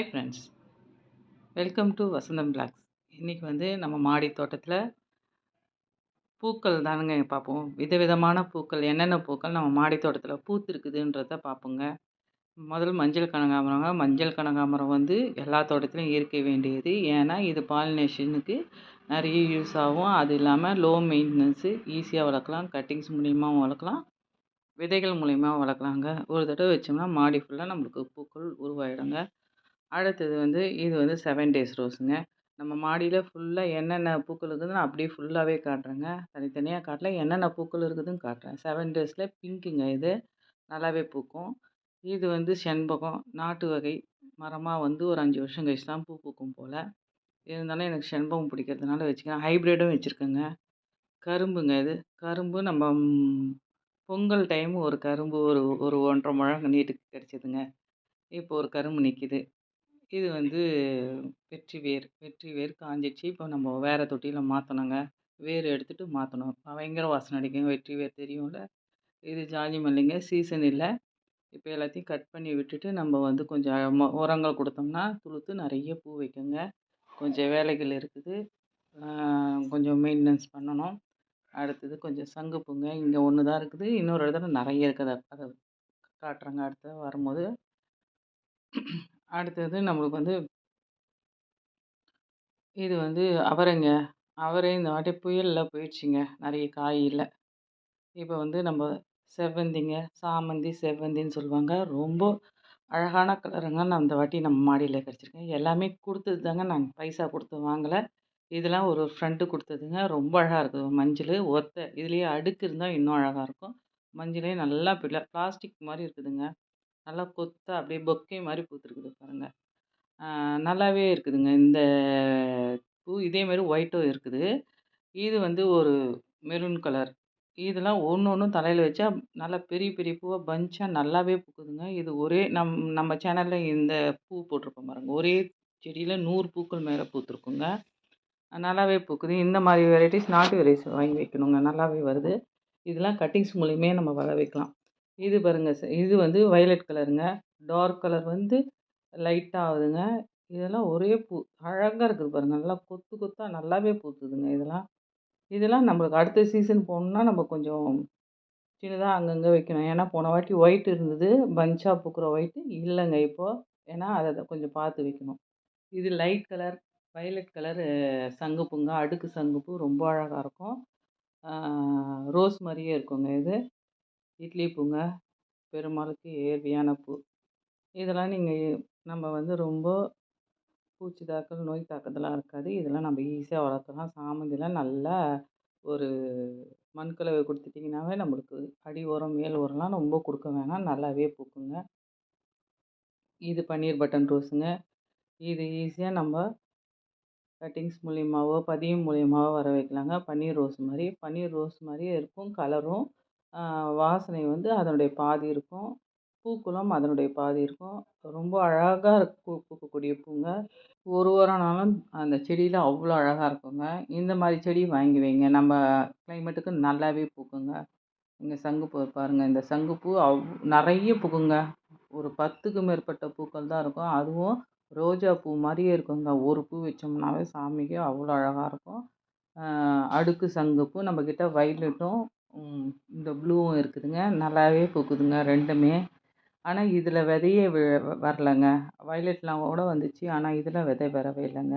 Hi friends welcome to Vasantham blogs இன்றைக்கி வந்து நம்ம மாடி தோட்டத்தில் பூக்கள் தானுங்க பார்ப்போம். விதவிதமான பூக்கள் என்னென்ன பூக்கள் நம்ம மாடி தோட்டத்தில் பூத்திருக்குதுன்றத பார்ப்போங்க. முதல் மஞ்சள் கனகாமரங்க மஞ்சள் கனகாமரம் வந்து எல்லா தோட்டத்திலையும் இருக்க வேண்டியது. ஏன்னா இது பாலினேஷனுக்கு நிறைய யூஸ் ஆகும். அது இல்லாமல் லோ மெயின்டெனன்ஸு ஈஸியாக வளர்க்கலாம். கட்டிங்ஸ் மூலியமாகவும் வளர்க்கலாம். விதைகள் மூலிமா வளர்க்கலாங்க. ஒரு தடவை வச்சோம்னா மாடி ஃபுல்லாக நம்மளுக்கு பூக்கள் உருவாயிடுங்க. அடுத்தது வந்து இது வந்து செவன் டேஸ் ரோஸுங்க. நம்ம மாடியில் ஃபுல்லாக என்னென்ன பூக்கள் இருக்குதுன்னு அப்படியே ஃபுல்லாகவே காட்டுறேங்க. தனித்தனியாக காட்டல. என்னென்ன பூக்கள் இருக்குதுன்னு காட்டுறேன். செவன் டேஸில் பிங்க்குங்க இது. நல்லாவே பூக்கும். இது வந்து செண்பகம் நாட்டு வகை. மரமாக வந்து ஒரு அஞ்சு வருஷம் கழிச்சு தான் பூ பூக்கும் போல். இருந்தாலும் எனக்கு செண்பகம் பிடிக்கிறதுனால வச்சுக்கிறேன். ஹைப்ரிடும் வச்சுருக்கேங்க. கரும்புங்க இது. கரும்பு நம்ம பொங்கல் டைம் ஒரு கரும்பு ஒரு ஒரு ஒன்றரை முழம் நீட்டுக்கு கிடச்சிதுங்க. இப்போ ஒரு கரும்பு நிற்கிது இது வந்து வெற்றி வேர் வெற்றி வேர் காஞ்சிடுச்சு இப்போ நம்ம வேறு தொட்டியில் மாற்றணுங்க வேர் எடுத்துகிட்டு மாற்றணும் பயங்கர வாசனை அடிக்கும் வெற்றி வேர் தெரியும்ல? இது ஜாதி மல்லிங்க. சீசன் இல்லை. இப்போ எல்லாத்தையும் கட் பண்ணி விட்டுட்டு நம்ம வந்து கொஞ்சம் உரங்கள் கொடுத்தோம்னா துளுத்து நிறைய பூ வைக்குங்க. கொஞ்சம் வேலைகள் இருக்குது. கொஞ்சம் மெயின்டெனன்ஸ் பண்ணணும். அடுத்தது கொஞ்சம் சங்குப்பூங்க இங்கே ஒன்று தான் இருக்குது. இன்னொரு இடத்துல நிறைய இருக்குது. அதை காட்டுறேங்க. அடுத்து வரும்போது. அடுத்தது நம்மளுக்கு வந்து இது வந்து அவரைங்க. அவரை இந்த வாட்டி புயலில் போயிடுச்சுங்க. நிறைய காய் இல்லை இப்போ வந்து நம்ம செவ்வந்திங்க சாமந்தி செவ்வந்தின்னு சொல்லுவாங்க. ரொம்ப அழகான கலருங்க. நான் இந்த வாட்டி நம்ம மாடியில் கிடச்சிருக்கேன். எல்லாமே கொடுத்தது தாங்க. நாங்கள் பைசா கொடுத்து வாங்கலை. இதெல்லாம் ஒரு ஃப்ரெண்டு கொடுத்ததுங்க. ரொம்ப அழகாக இருக்குது. மஞ்சள் ஒத்த. இதுலேயே அடுக்கு இருந்தால் இன்னும் அழகாக இருக்கும். மஞ்சளே நல்லா பிள பிளாஸ்டிக் மாதிரி இருக்குதுங்க. நல்லா கொத்தாக அப்படியே பொக்கே மாதிரி பூத்துருக்குது பாருங்கள் நல்லாவே இருக்குதுங்க. இந்த பூ இதே மாதிரி ஒயிட்டும் இருக்குது. இது வந்து ஒரு மெரூன் கலர். இதெல்லாம் ஒன்று ஒன்றும் தலையில் வச்சா நல்லா பெரிய பெரிய பூவாக பஞ்சாக நல்லாவே பூக்குதுங்க. இது ஒரே நம் நம்ம சேனலில் இந்த பூ போட்டிருப்போம் பாருங்கள் ஒரே செடியில் நூறு பூக்கள் மேலே பூத்துருக்குங்க. நல்லாவே பூக்குது. இந்த மாதிரி வெரைட்டிஸ் நாட்டு வெரைட்டிஸ் வாங்கி வைக்கணுங்க. நல்லாவே வருது. இதெல்லாம் கட்டிங்ஸ் மூலியமே நம்ம வர வைக்கலாம். இது பாருங்கள் இது வந்து வயலட் கலருங்க டார்க் கலர் வந்து லைட்டாக ஆகுதுங்க. இதெல்லாம் ஒரே பூ அழகாக இருக்குது பாருங்கள் நல்லா கொத்து கொத்தாக நல்லாவே பூத்துதுங்க இதெல்லாம். இதெல்லாம் நம்மளுக்கு அடுத்த சீசன் போகணுன்னா நம்ம கொஞ்சம் சின்னதாக அங்கங்கே வைக்கணும். ஏன்னா போன வாட்டி ஒயிட் இருந்தது. பஞ்சாக பூக்கிற ஒயிட்டு இல்லைங்க இப்போது ஏன்னா அதை கொஞ்சம் பார்த்து வைக்கணும். இது லைட் கலர் வயலட் கலரு சங்குப்பூங்க அடுக்கு சங்குப்பூ ரொம்ப அழகாக இருக்கும். ரோஸ் மாதிரியே இருக்குங்க இது. இட்லி பூங்க பெருமாளுக்கு ஏர்வியான பூ. இதெல்லாம் நீங்கள் நம்ம வந்து ரொம்ப பூச்சி தாக்கல் நோய் தாக்கத்தெல்லாம் இருக்காது. இதெல்லாம் நம்ம ஈஸியாக வளர்த்தலாம் சாமந்திலாம் நல்லா ஒரு மண்கலவை கொடுத்துட்டிங்கனாவே நம்மளுக்கு அடி உரம் மேல் உரம்லாம் ரொம்ப கொடுக்க வேணாம். நல்லாவே பூக்குங்க. இது பன்னீர் பட்டன் ரோஸுங்க. இது ஈஸியாக நம்ம கட்டிங்ஸ் மூலியமாகவோ பதியம் மூலியமாகவோ வர வைக்கலாங்க. பன்னீர் ரோஸ் மாதிரி. பன்னீர் ரோஸ் மாதிரியே இருக்கும். கலரும் வாசனை வந்து அதனுடைய பாதி இருக்கும். பூக்களும் அதனுடைய பாதி இருக்கும். ரொம்ப அழகாக பூ பூக்கக்கூடிய பூங்க. ஒரு வாரம்னாலும் அந்த செடியில் அவ்வளோ அழகாக இருக்குங்க. இந்த மாதிரி செடி வாங்கி வைங்க. நம்ம கிளைமேட்டுக்கு நல்லாவே பூக்குங்க. இங்கே சங்குப்பூ பாருங்கள் இந்த சங்குப்பூ அவ் நிறைய பூக்குங்க. ஒரு பத்துக்கு மேற்பட்ட பூக்கள் தான் இருக்கும். அதுவும் ரோஜா பூ மாதிரியே இருக்குங்க. ஒரு பூ வச்சோம்னாவே சாமிக்கு அவ்வளோ அழகாக இருக்கும். அடுக்கு சங்குப்பூ நம்மக்கிட்ட வயலட்டும் இந்த ப்ளூவும் இருக்குதுங்க. நல்லாவே பூக்குதுங்க ரெண்டுமே. ஆனால் இதில் விதையே வி வரலங்க. வயலட்லாம் கூட வந்துச்சு. ஆனால் இதில் விதை வரவே இல்லைங்க.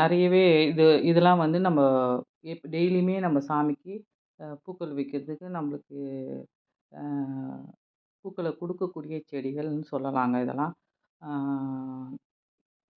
நிறையவே இது இதெல்லாம் வந்து நம்ம எப் டெய்லியுமே நம்ம சாமிக்கு பூக்கள் வைக்கிறதுக்கு நம்மளுக்கு பூக்களை கொடுக்கக்கூடிய செடிகள்னு சொல்லலாங்க இதெல்லாம்.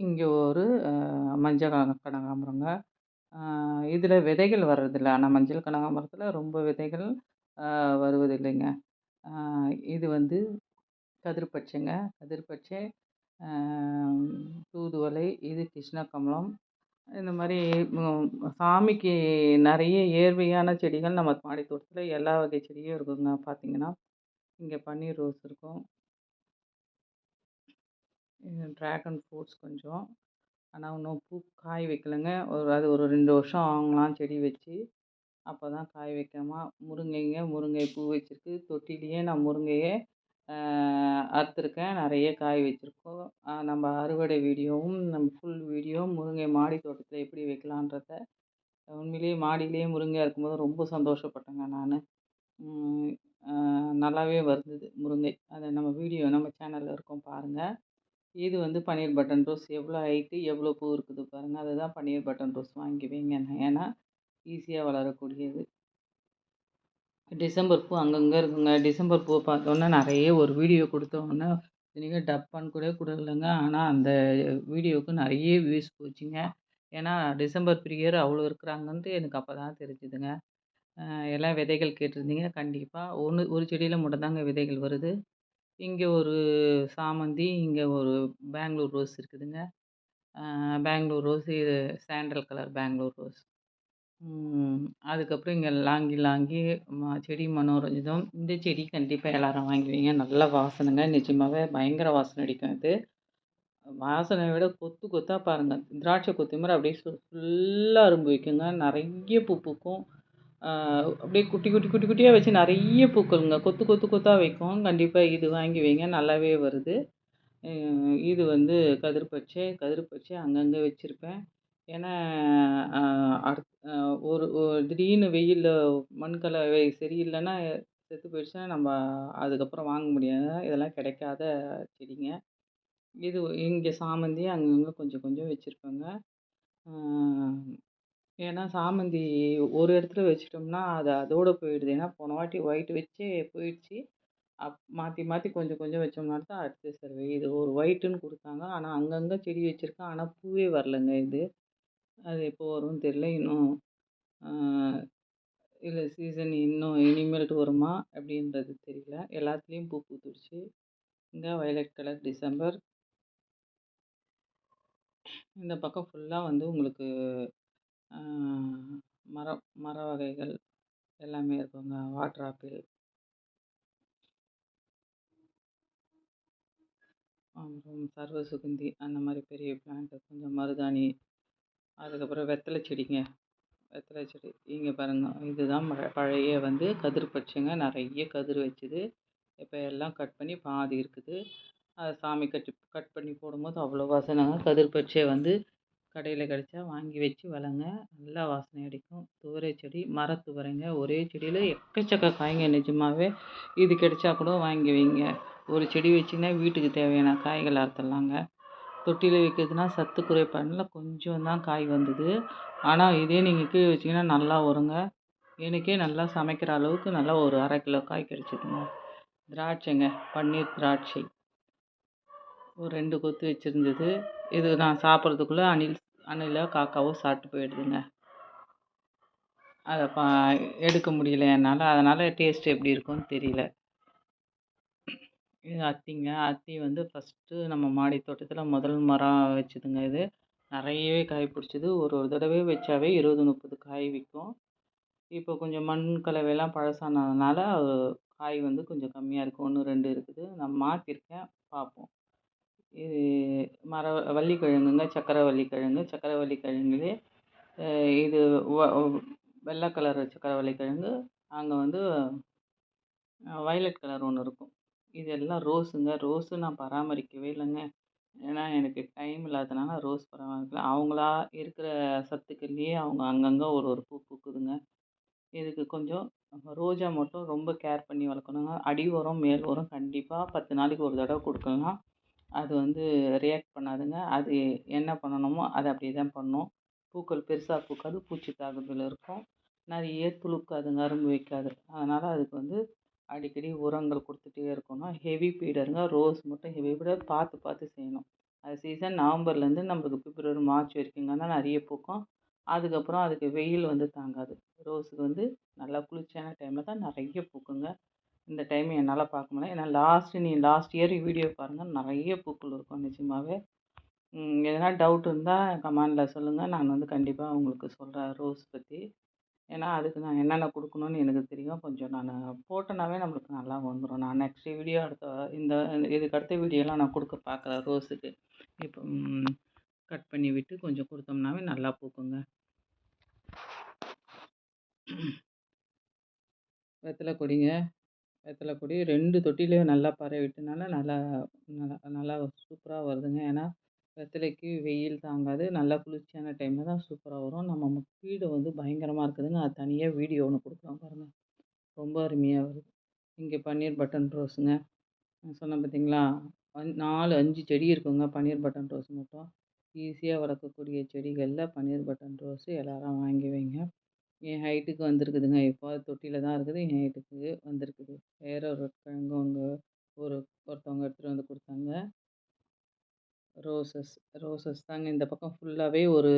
இங்கே ஒரு மஞ்சள் கனகாம்பரங்க. இதில் விதைகள் வர்றதில்லை. ஆனால் மஞ்சள் கனகாம்பரத்தில் ரொம்ப விதைகள் வருவதில்லைங்க. இது வந்து கதிர் பச்சைங்க கதிர் பச்சை தூதுவளை இது கிருஷ்ணகமலம் இந்த மாதிரி சாமிக்கு நிறைய இயற்கையான செடிகள் நம்ம மாடி தோட்டத்தில் எல்லா வகை செடியும் இருக்குங்க பார்த்திங்கன்னா. இங்கே பன்னீர் ரோஸ் இருக்கும். ட்ராகன் ஃப்ரூட்ஸ் கொஞ்சம். ஆனால் இன்னும் பூ காய் வைக்கலைங்க. ஒரு அது ஒரு ரெண்டு வருஷம் ஆகலாம் செடி வச்சு. அப்போ தான் காய் வைக்குமா முருங்கைங்க முருங்கை பூ வச்சுருக்கு. தொட்டிலேயே நான் முருங்கையை அறுத்துருக்கேன். நிறைய காய் வச்சுருக்கோம். நம்ம அறுவடை வீடியோவும் நம்ம ஃபுல் வீடியோவும் முருங்கை மாடி தோட்டத்தில் எப்படி வைக்கலான்றத உண்மையிலேயே மாடியிலேயே முருங்கை இருக்கும்போது ரொம்ப சந்தோஷப்பட்டேங்க நான். நல்லாவே வருந்தது முருங்கை. அதை நம்ம வீடியோ நம்ம சேனலில் இருக்கும் பாருங்கள் இது வந்து பன்னீர் பட்டன் ரோஸ் எவ்வளோ ஹைட்டு எவ்வளோ பூ இருக்குது பாருங்கள் அதுதான் பன்னீர் பட்டன் ரோஸ் வாங்கி வைங்க ஏன்னா ஈஸியாக வளரக்கூடியது. டிசம்பர் பூ அங்கங்கே இருக்குங்க. டிசம்பர் பூவை பார்த்தோன்னே நிறைய ஒரு வீடியோ கொடுத்தோன்னே இன்றைக்கும் டப்பான்னு கூட கொடுக்கலங்க ஆனால் அந்த வீடியோவுக்கு நிறைய வியூஸ் போச்சுங்க. ஏன்னா டிசம்பர் பிரியர் அவ்வளோ இருக்கிறாங்கன்ட்டு எனக்கு அப்போ தான் தெரிஞ்சுதுங்க. எல்லாம் விதைகள் கேட்டிருந்தீங்க. கண்டிப்பாக ஒன்று ஒரு செடியில் மட்டும்தாங்க விதைகள் வருது. இங்கே ஒரு சாமந்தி இங்கே ஒரு பெங்களூர் ரோஸ் இருக்குதுங்க. பெங்களூர் ரோஸ் இது சாண்டல் கலர் பெங்களூர் ரோஸ் அதுக்கப்புறம் இங்கே லாங்கி லாங்கி ம செடி மனோரஞ்சிதம். இந்த செடி கண்டிப்பாக எல்லாரும் வாங்குவீங்க நல்ல வாசனைங்க. நிஜமாகவே பயங்கர வாசனை அடிக்கும் இது வாசனை விட கொத்து கொத்தாக பாருங்கள் திராட்சை கொத்து மாதிரி அப்படியே ஃபுல்லாக அரும்பு வைக்குங்க. நிறைய பூ பூக்கும். அப்படியே குட்டி குட்டி குட்டி குட்டியாக வச்சு நிறைய பூக்களுங்க. கொத்து கொத்து கொத்தாக வைக்கும். கண்டிப்பாக இது வாங்கி வைங்க. நல்லாவே வருது. இது வந்து கதிர் பச்சை கதிர் பச்சை அங்கங்கே வச்சுருப்பேன். ஏன்னா அடுத் ஒரு திடீர்னு வெயிலில் மண்கலவை சரியில்லைன்னா செத்து போயிடுச்சுன்னா நம்ம அதுக்கப்புறம் வாங்க முடியாது. இதெல்லாம் கிடைக்காத செடிங்க. இது இங்கே சாமந்தி அங்கங்கே கொஞ்சம் கொஞ்சம் வச்சுருப்பேங்க. ஏன்னா சாமந்தி ஒரு இடத்துல வச்சுட்டோம்னா அது அதோடு போயிடுது. ஏன்னா போன வாட்டி ஒயிட் வச்சே போயிடுச்சு. அப் மாற்றி மாற்றி கொஞ்சம் கொஞ்சம் வச்சோம்னா தான் அடுத்த சர்வே. இது ஒரு ஒயிட்டுன்னு கொடுத்தாங்க. ஆனால் அங்கங்கே செடி வச்சுருக்கேன் ஆனால் பூவே வரலங்க இது. அது எப்போ வரும்னு தெரில இன்னும் இல்லை சீசன் இன்னும் இனிமேல்ட்டு வருமா அப்படின்றது தெரியல. எல்லாத்துலேயும் பூ பூத்துடுச்சு. இங்கே வயலட் கலர் டிசம்பர். இந்த பக்கம் ஃபுல்லாக வந்து உங்களுக்கு மரம் மர வகைகள் எல்லாமே இருக்குங்க. Water apple. அப்புறம் சர்வ சுகந்தி அந்த மாதிரி பெரிய பிளான்ட்டு கொஞ்சம் மருதாணி அதுக்கப்புறம் வெத்தலை செடிங்க. வெத்தலை செடி. இங்கே பாருங்க. இதுதான் பழைய வந்து கதிர் பச்சைங்க. நிறைய கதிர் வச்சுது. இப்போ எல்லாம் கட் பண்ணி பாதி இருக்குது. அதை சாமி கட்டி கட் பண்ணி போடும்போது அவ்வளோ வாசனைங்க. கதிர் பச்சை வந்து கடையில் கிடைச்சா வாங்கி வச்சு வளங்க. நல்லா வாசனை அடிக்கும். துவரை செடி மரத்துவரைங்க. ஒரே செடியில் எக்கச்சக்க காய்ங்க நிஜமாகவே இது கிடைச்சா கூட வாங்கி வைங்க. ஒரு செடி வச்சிங்கன்னா வீட்டுக்கு தேவையான காய்கள் அறுத்துடலாங்க. தொட்டியில் வைக்கிறதுனா சத்து குறைபாடில் கொஞ்சம் தான் காய் வந்தது. ஆனால் இதே நீங்கள் கீழே வச்சிங்கன்னா நல்லா வருங்க. எனக்கே நல்லா சமைக்கிற அளவுக்கு நல்லா ஒரு அரை கிலோ காய் கிடச்சிதுங்க. திராட்சைங்க பன்னீர் திராட்சை. ஒரு ரெண்டு கொத்து வச்சுருந்தது. இது நான் சாப்பிட்றதுக்குள்ளே அணில் அணிலோ காக்காவோ சாப்பிட்டு போயிடுதுங்க. அதை பா எடுக்க முடியல என்னால். அதனால் டேஸ்ட் எப்படி இருக்கும்னு தெரியல. இது அத்திங்க. அத்தி வந்து ஃபஸ்ட்டு நம்ம மாடி தோட்டத்தில் முதல் மரம் வச்சதுங்க இது. நிறையவே காய் பிடிச்சிது. ஒரு ஒரு தடவை வச்சாவே இருபது முப்பது காய் விற்கும் இப்போ கொஞ்சம் மண் கலவையெல்லாம் பழசானதுனால காய் வந்து கொஞ்சம் கம்மியாக இருக்குது ஒன்று ரெண்டு இருக்குது. நான் மாற்றிருக்கேன் பார்ப்போம். இது மர வள்ளிக்கிழங்குங்க சக்கரவள்ளி கிழங்கு சக்கரவள்ளி கிழங்குலே இது வெள்ளை கலர் சக்கரவள்ளி கிழங்கு அங்கே வந்து வயலட் கலர் ஒன்று இருக்கும். இது எல்லாம் ரோஸுங்க. ரோஸு நான் பராமரிக்கவே இல்லைங்க. ஏன்னா எனக்கு டைம் இல்லாதனால ரோஸ் பராமரிக்கல. அவங்களா இருக்கிற சத்துக்கள்லேயே அவங்க அங்கங்கே ஒரு ஒரு பூ பூக்குதுங்க. இதுக்கு கொஞ்சம் ரோஜா மட்டும் ரொம்ப கேர் பண்ணி வளர்க்கணுங்க. அடி உரம் மேல் உரம் கண்டிப்பாக பத்து நாளைக்கு ஒரு தடவை கொடுக்கலாம். அது வந்து ரியாக்ட் பண்ணாதுங்க. அது என்ன பண்ணணுமோ அதை அப்படியே தான் பண்ணும். பூக்கள் பெருசாக பூக்காது பூச்சி தாக்குதல் இருக்கும். நிறைய துளுக்காதுங்க அரும்பு வைக்காது. அதனால் அதுக்கு வந்து அடிக்கடி உரங்கள் கொடுத்துட்டே இருக்கணும். ஹெவி பீடருங்க ரோஸ் மட்டும் ஹெவி பீடர் பார்த்து பார்த்து செய்யணும். அது சீசன் நவம்பர்லேருந்து நம்மளுக்கு பிப்ரவரி மார்ச் வரைக்குங்க தான் நிறைய பூக்கும். அதுக்கப்புறம் அதுக்கு வெயில் வந்து தாங்காது. ரோஸுக்கு வந்து நல்லா குளிர்ச்சியான டைமில் தான் நிறைய பூக்குங்க. இந்த டைம் என்னால் பார்க்க முடியல. ஏன்னா லாஸ்ட்டு நீ லாஸ்ட் இயர் வீடியோ பாருங்கள் நிறைய பூக்கள் இருக்கும் நிஜமாகவே எதனா டவுட் இருந்தால் கமெண்டில் சொல்லுங்கள் நான் வந்து கண்டிப்பாக உங்களுக்கு சொல்கிறேன் ரோஸ் பற்றி ஏன்னா அதுக்கு நான் என்னென்ன கொடுக்கணுன்னு எனக்கு தெரியும். கொஞ்சம் நான் போட்டேனாவே நம்மளுக்கு நல்லா வந்துடும் நான் நெக்ஸ்ட் வீடியோ அடுத்த இந்த இதுக்கு அடுத்த வீடியோலாம் நான் கொடுக்க பார்க்குறேன் ரோஸுக்கு இப்போ கட் பண்ணி விட்டு கொஞ்சம் கொடுத்தோம்னாவே நல்லா பூக்குங்க. வெத்தலை கொடிங்க. வெத்தலை கொடி ரெண்டு தொட்டிலையும் நல்லா பரவிட்டனால நல்லா நல்லா நல்லா சூப்பராக வருதுங்க. ஏன்னா வெத்தலைக்கு வெயில் தாங்காது. நல்லா குளிர்ச்சியான டைமில் தான் சூப்பராக வரும். நம்ம வீடு வந்து பயங்கரமாக இருக்குதுங்க. அது தனியாக வீடியோ ஒன்று கொடுக்குறோம் பாருங்கள் ரொம்ப அருமையாக வருது. இங்கே பன்னீர் பட்டன் ரோஸுங்க. சொன்னேன் பார்த்தீங்களா நாலு அஞ்சு செடி இருக்குங்க. பன்னீர் பட்டன் ரோஸ் மட்டும். ஈஸியாக வளர்க்கக்கூடிய செடிகளில் பன்னீர் பட்டன் ரோஸு எல்லோரும் வாங்கி வைங்க. என் ஹைட்டுக்கு வந்திருக்குதுங்க. இப்போ தொட்டியில் தான் இருக்குது. என் ஹைட்டுக்கு வந்திருக்குது. வேற ஒரு கிழங்கு அவங்க ஒரு ஒருத்தவங்க எடுத்துகிட்டு வந்து கொடுத்தாங்க. ரோசஸ் ரோசஸ் தாங்க. இந்த பக்கம் ஃபுல்லாகவே ஒரு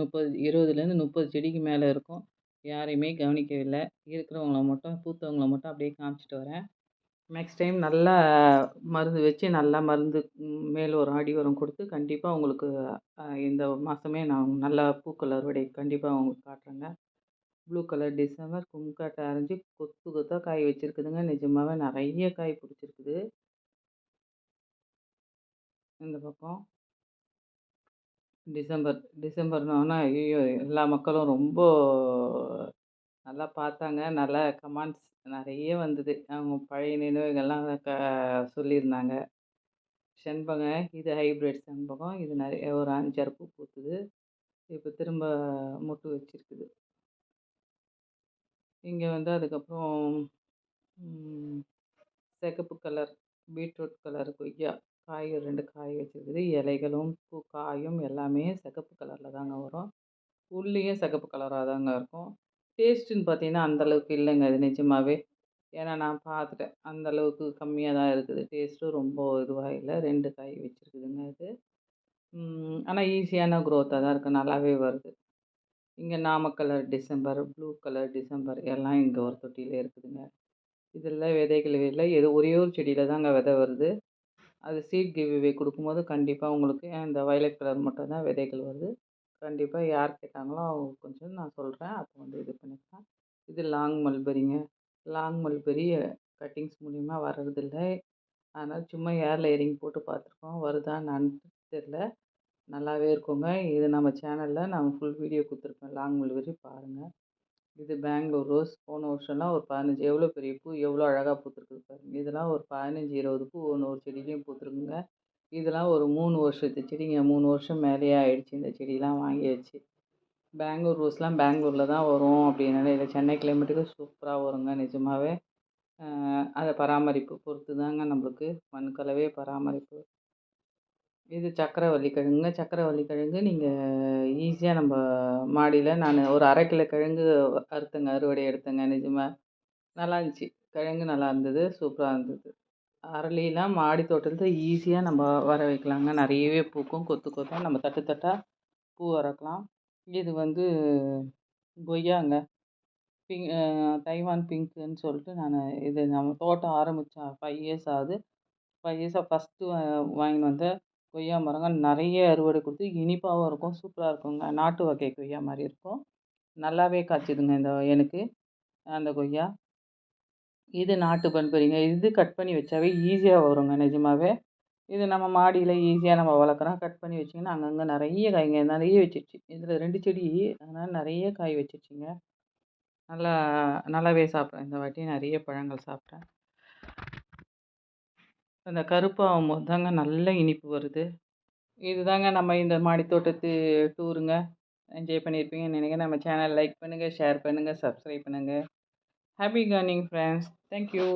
முப்பது இருபதுலேருந்து முப்பது செடிக்கு மேலே இருக்கும். யாரையுமே கவனிக்கவில்லை. இருக்கிறவங்கள மட்டும் பூத்தவங்கள மட்டும் அப்படியே காமிச்சிட்டு வரேன். நெக்ஸ்ட் டைம் நல்லா மருந்து வச்சு நல்லா மருந்து மேல் உரம் அடி உரம் கொடுத்து கண்டிப்பாக உங்களுக்கு இந்த மாதமே நான் நல்லா பூக்கள் அறுவடை கண்டிப்பாக உங்களுக்கு காட்டுறேங்க. ப்ளூ கலர் டிசம்பர் கும்காட்டை அரைஞ்சி கொத்து கொத்தாக காய் வச்சுருக்குதுங்க. நிஜமாகவே நிறைய காய் பிடிச்சிருக்குது. இந்த பக்கம். டிசம்பர் டிசம்பர்னோன்னா ஐயோ எல்லா மக்களும் ரொம்ப நல்லா பார்த்தாங்க. நல்லா கமெண்ட்ஸ் நிறைய வந்தது. அவங்க பழைய நினைவுகள்லாம் க சொல்லியிருந்தாங்க. செண்பகம் இது ஹைப்ரிட் செண்பகம். இது நிறைய ஒரு அஞ்சாறு பூ பூத்துது. இப்போ திரும்ப மொட்டு வச்சிருக்குது. இங்கே வந்து அதுக்கப்புறம் சிகப்பு கலர் பீட்ரூட் கலர் கொய்யா காய் ரெண்டு காய் வச்சிருக்குது. இலைகளும் பூ காயும் எல்லாமே சிகப்பு கலரில் தாங்க வரும். உள்ளேயும் சிகப்பு கலராக தாங்க இருக்கும். டேஸ்ட்டுன்னு பார்த்தீங்கன்னா அந்தளவுக்கு இல்லைங்க அது நிஜமாகவே ஏன்னா நான் பார்த்துட்டேன். அந்தளவுக்கு கம்மியாக தான் இருக்குது. டேஸ்ட்டும் ரொம்ப இதுவாக இல்லை. ரெண்டு காய் வச்சிருக்குதுங்க அது. ஆனால் ஈஸியான க்ரோத்தாக தான் இருக்குது நல்லாவே வருது. இங்கே நாமக்கலர் டிசம்பர் ப்ளூ கலர் டிசம்பர் எல்லாம் இங்கே ஒரு தொட்டியில் இருக்குதுங்க. இதில் விதைகள் இல்லை ஏதோ ஒரே ஒரு செடியில் தாங்க விதை வருது. அது சீட் கிவ்வே கொடுக்கும்போது கண்டிப்பாக உங்களுக்கு இந்த வயலட் கலர் மட்டும் தான் விதைகள் வருது. கண்டிப்பாக யார் கேட்டாங்களோ அவங்க கொஞ்சம் நான் சொல்கிறேன் அப்போ வந்து இது பண்ணிக்கலாம். இது லாங் மல்பெரிங்க லாங் மல்பெரி கட்டிங்ஸ் மூலிமா வர்றதில்லை. அதனால் சும்மா ஏர் லேயரிங் போட்டு பார்த்துருக்கோம். வருதா என்னான்னு தெரில நல்லாவே இருக்குங்க. இது நம்ம சேனலில் நான் ஃபுல் வீடியோ கொடுத்துருப்பேன். லாங் மல்பெரி பாருங்கள் இது பெங்களூர் ரோஸ். போன வருஷம்லாம் ஒரு பதினஞ்சு எவ்வளோ பெரிய பூ எவ்வளோ அழகாக பூத்துருக்குது பாருங்கள் இதெல்லாம் ஒரு பதினஞ்சு இருபது பூ ஒன்று ஒரு செடியிலையும் பூத்துருக்குங்க. இதெல்லாம் ஒரு மூணு வருஷத்து செடிங்க. மூணு வருஷம் மேலேயே ஆயிடுச்சு இந்த செடியெலாம் வாங்கி வச்சு பெங்களூர் ரோஸ்லாம் பெங்களூரில் தான் வரும் அப்படின்னால இல்லை சென்னை கிளைமேட்டுக்கு சூப்பராக வருங்க நிஜமாகவே அதை பராமரிப்பு பொறுத்து தாங்க நம்மளுக்கு மண் கலவை பராமரிப்பு. இது சக்கரவள்ளி கிழங்குங்க சக்கரவள்ளி கிழங்கு நீங்கள் ஈஸியாக நம்ம மாடியில் நான் ஒரு அரை கிலோ கிழங்கு அறுத்தேங்க அறுவடை எடுத்தேங்க நிஜமாக நல்லா இருந்துச்சு. கிழங்கு நல்லா இருந்தது சூப்பராக இருந்தது. அரளிலாம் மாடி தோட்டத்தில் ஈஸியாக நம்ம வர வைக்கலாங்க. நிறையவே பூக்கும். கொத்து கொத்தாக நம்ம தட்டு தட்டாக பூ வரக்கலாம் இது வந்து கொய்யாங்க. பிங் தைவான் பிங்க்குன்னு சொல்லிட்டு நான் இது நம்ம தோட்டம் ஆரம்பித்தா ஃபைவ் இயர்ஸ் ஆகுது. ஃபைவ் இயர்ஸாக ஃபஸ்ட்டு வாங்கின்னு வந்த கொய்யா மரங்கள் நிறைய அறுவடை கொடுத்து இனிப்பாகவும் இருக்கும் சூப்பராக இருக்குங்க. நாட்டு வகை கொய்யா மாதிரி இருக்கும். நல்லாவே காய்ச்சிதுங்க இந்த எனக்கு அந்த கொய்யா. இது நாட்டு பண்புரிங்க. இது கட் பண்ணி வச்சாவே ஈஸியாக வருங்க நிஜமாவே. இது நம்ம மாடியில் ஈஸியாக நம்ம வளர்க்குறோம். கட் பண்ணி வச்சிங்கன்னா அங்கங்கே நிறைய காய்ங்க நிறைய வச்சிருச்சு. இதில் ரெண்டு செடி அதனால் நிறைய காய் வச்சிருச்சுங்க. நல்லா நல்லாவே சாப்பிட்றேன். இந்த வாட்டி நிறைய பழங்கள் சாப்பிட்டேன் அந்த கருப்பாகும் போது தாங்க நல்ல இனிப்பு வருது. இதுதாங்க நம்ம இந்த மாடித்தோட்டத்து டூருங்க. என்ஜாய் பண்ணியிருப்பீங்கன்னு நினைக்கிறேன். நம்ம சேனல் லைக் பண்ணுங்கள் ஷேர் பண்ணுங்கள் சப்ஸ்கிரைப் பண்ணுங்கள் happy gardening friends. Thank you.